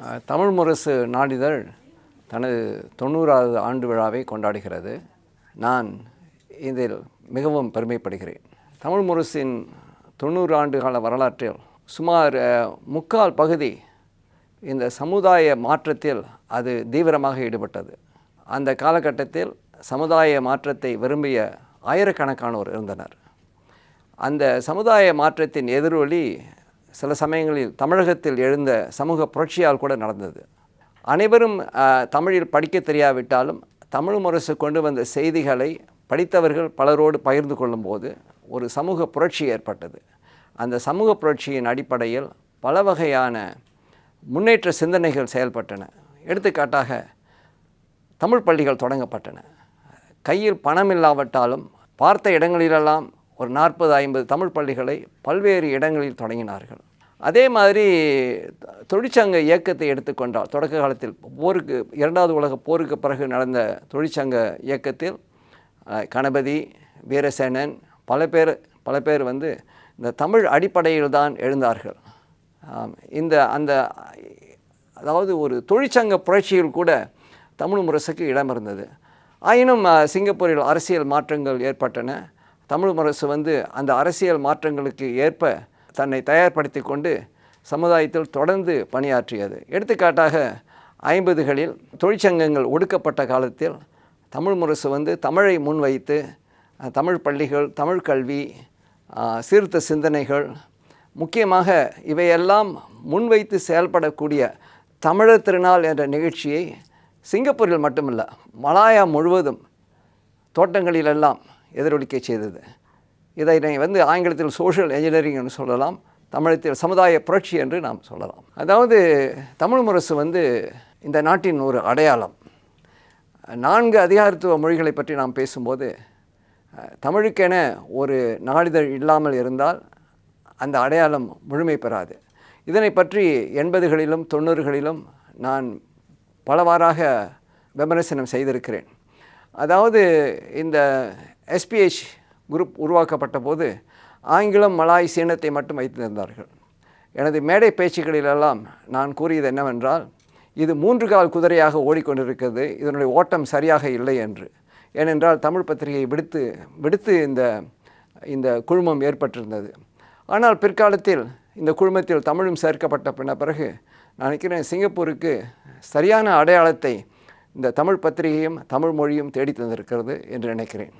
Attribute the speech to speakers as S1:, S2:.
S1: தமிழ் முரசு நாளிதழ் தனது தொண்ணூறாவது ஆண்டு விழாவை கொண்டாடுகிறது. நான் இதில் மிகவும் பெருமைப்படுகிறேன். தமிழ் முரசின் தொண்ணூறு ஆண்டு கால வரலாற்றில் சுமார் முக்கால் பகுதி இந்த சமுதாய மாற்றத்தில் அது தீவிரமாக ஈடுபட்டது. அந்த காலகட்டத்தில் சமுதாய மாற்றத்தை விரும்பிய ஆயிரக்கணக்கானோர் இருந்தனர். அந்த சமுதாய மாற்றத்தின் எதிரொலி சில சமயங்களில் தமிழகத்தில் எழுந்த சமூக புரட்சியால் கூட நடந்தது. அனைவரும் தமிழில் படிக்க தெரியாவிட்டாலும் தமிழ் முரசு கொண்டு வந்த செய்திகளை படித்தவர்கள் பலரோடு பகிர்ந்து கொள்ளும்போது ஒரு சமூக புரட்சி ஏற்பட்டது. அந்த சமூக புரட்சியின் அடிப்படையில் பல வகையான முன்னேற்ற சிந்தனைகள் செயல்பட்டன. எடுத்துக்காட்டாக தமிழ் பள்ளிகள் தொடங்கப்பட்டன. கையில் பணம் இல்லாவிட்டாலும் பார்த்த இடங்களிலெல்லாம் ஒரு நாற்பது ஐம்பது தமிழ் பள்ளிகளை பல்வேறு இடங்களில் தொடங்கினார்கள். அதே மாதிரி தொழிற்சங்க இயக்கத்தை எடுத்துக்கொண்டால் தொடக்க காலத்தில் போருக்கு இரண்டாவது உலக போருக்கு பிறகு நடந்த தொழிற்சங்க இயக்கத்தில் கணபதி வீரசேனன் பல பேர் பல பேர் வந்து இந்த தமிழ் அடிப்படையில் தான் எழுந்தார்கள். இந்த அந்த அதாவது ஒரு தொழிற்சங்க புரட்சியில் கூட தமிழ் முரசுக்கு இடம் இருந்தது. ஆயினும் சிங்கப்பூரில் அரசியல் மாற்றங்கள் ஏற்பட்டன. தமிழ் முரசு வந்து அந்த அரசியல் மாற்றங்களுக்கு ஏற்ப தன்னை தயார்படுத்தி கொண்டு சமுதாயத்தில் தொடர்ந்து பணியாற்றியது. எடுத்துக்காட்டாக ஐம்பதுகளில் தொழிற்சங்கங்கள் ஒடுக்கப்பட்ட காலத்தில் தமிழ் முரசு வந்து தமிழை முன்வைத்து தமிழ் பள்ளிகள் தமிழ் கல்வி சீர்த்த சிந்தனைகள் முக்கியமாக இவையெல்லாம் முன்வைத்து செயல்படக்கூடிய தமிழர் திருநாள் என்ற நிகழ்ச்சியை சிங்கப்பூரில் மட்டுமல்ல மலாயா முழுவதும் தோட்டங்களிலெல்லாம் எதிரொலிக்க செய்தது. இதை வந்து ஆங்கிலத்தில் சோஷியல் என்ஜினியரிங் என்று சொல்லலாம் தமிழத்தில் சமுதாய புரட்சி என்று நாம் சொல்லலாம். அதாவது தமிழ் முரசு வந்து இந்த நாட்டின் ஒரு அடையாளம். நான்கு அதிகாரத்துவ மொழிகளை பற்றி நாம் பேசும்போது தமிழுக்கென ஒரு நாளிதழ் இல்லாமல் இருந்தால் அந்த அடையாளம் முழுமை பெறாது. இதனை பற்றி எண்பதுகளிலும் தொண்ணூறுகளிலும் நான் பலவாறாக விமர்சனம் செய்திருக்கிறேன். அதாவது இந்த எஸ்பிஹெச் குரூப் உருவாக்கப்பட்ட போது ஆங்கிலம் மலாய் சீனத்தை மட்டும் வைத்திருந்தார்கள். எனது மேடை பேச்சுக்களிலெல்லாம் நான் கூறியது என்னவென்றால் இது மூன்று கால் குதிரையாக ஓடிக்கொண்டிருக்கிறது இதனுடைய ஓட்டம் சரியாக இல்லை என்று. ஏனென்றால் தமிழ் பத்திரிகை விடுத்து விடுத்து இந்த இந்த குழுமம் ஏற்பட்டிருந்தது. ஆனால் பிற்காலத்தில் இந்த குழுமத்தில் தமிழும் சேர்க்கப்பட்ட பின்ன பிறகு நான் நினைக்கிறேன் சிங்கப்பூருக்கு சரியான அடையாளத்தை இந்த தமிழ் பத்திரிகையும் தமிழ் மொழியும் தேடி தந்திருக்கிறது என்று நினைக்கிறேன்.